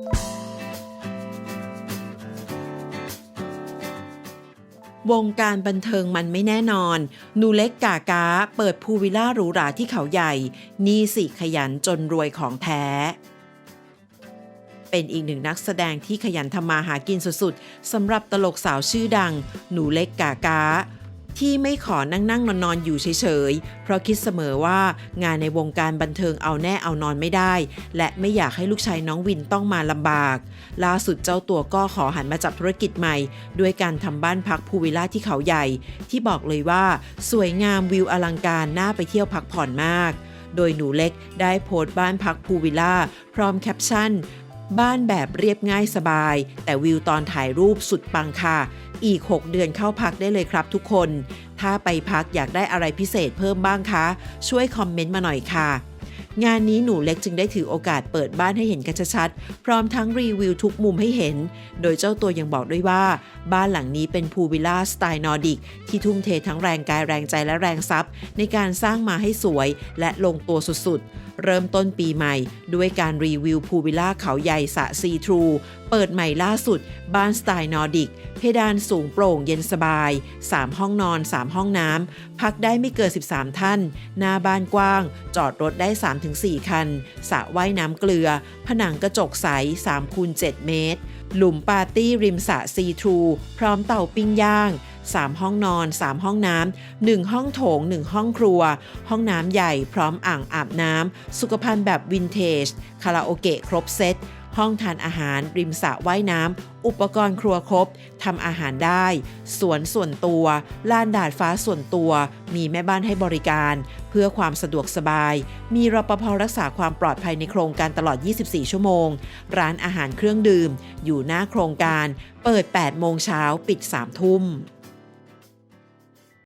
วงการบันเทิงมันไม่แน่นอนหนูเล็กกากาเปิดพูวิลล่าหรูหราที่เขาใหญ่ นี่สิขยันจนรวยของแท้ เป็นอีกหนึ่งนักแสดงที่ขยันทำมาหากินสุดๆสำหรับตลกสาวชื่อดัง หนูเล็กกากา ที่ไม่ขอนั่งนั่งนอนนอนอยู่เฉยๆ เพราะคิดเสมอว่างานในวงการบันเทิงเอาแน่เอานอนไม่ได้ และไม่อยากให้ลูกชายน้องวินต้องมาลำบาก ล่าสุดเจ้าตัวก็ขอหันมาจับธุรกิจใหม่ ด้วยการทำบ้านพักพูวิลล่าที่เขาใหญ่ ที่บอกเลยว่า สวยงามวิวอลังการน่าไปเที่ยวพักผ่อนมาก โดยหนูเล็กได้โพสต์บ้านพักพูวิลล่า พร้อมแคปชั่น บ้านแบบเรียบง่ายสบาย แต่วิวตอนถ่ายรูปสุดปังค่ะ อีก 6 เดือนเข้าพักได้เลยครับทุกคน ถ้าไปพักอยากได้อะไรพิเศษเพิ่มบ้างคะ ช่วยคอมเมนต์มาหน่อยค่ะ งานนี้หนูเล็กจึงได้ถือโอกาสเปิดบ้านให้เห็นกันชัดๆ พร้อมทั้งรีวิวทุกมุมให้เห็น โดยเจ้าตัวยังบอกด้วยว่า บ้านหลังนี้เป็นพูวิลล่าสไตล์นอร์ดิก ที่ทุ่มเททั้งแรงกายแรงใจและแรงทรัพย์ ในการสร้างมาให้สวยและลงตัวสุดๆ เริ่มต้นปีใหม่ ด้วยการรีวิวพูวิลล่าเขาใหญ่สะซีทรู เปิดใหม่ล่าสุด บ้านสไตล์นอร์ดิก เพดานสูงโปร่งเย็นสบาย 3 ห้องนอน 3 ห้องน้ำ พักได้ไม่เกิน 13 ท่าน หน้าบ้านกว้าง จอดรถได้ 3-4 คันสระว่ายน้ำเกลือ ผนังกระจกใส3คูณ7เมตร หลุมปาร์ตี้ริมสระซีทรู พร้อมเตาปิ้งย่าง 3 ห้องนอน 3 ห้องน้ำ1ห้องโถง 1 ห้องครัว ห้องน้ำใหญ่พร้อมอ่างอาบน้ำสุขภัณฑ์แบบวินเทจคาราโอเกะครบเซตห้องทานอาหารริมสระว่ายน้ำ อุปกรณ์ครัวครบทำอาหารได้ สวนส่วนตัว ลานดาดฟ้าส่วนตัว มีแม่บ้านให้บริการ เพื่อความสะดวกสบาย มีรปภรักษาความปลอดภัยในโครงการตลอด 24 ชั่วโมง ร้านอาหารเครื่องดื่ม อยู่หน้าโครงการ เปิด 8 โมงเช้า ปิด 3 ทุ่ม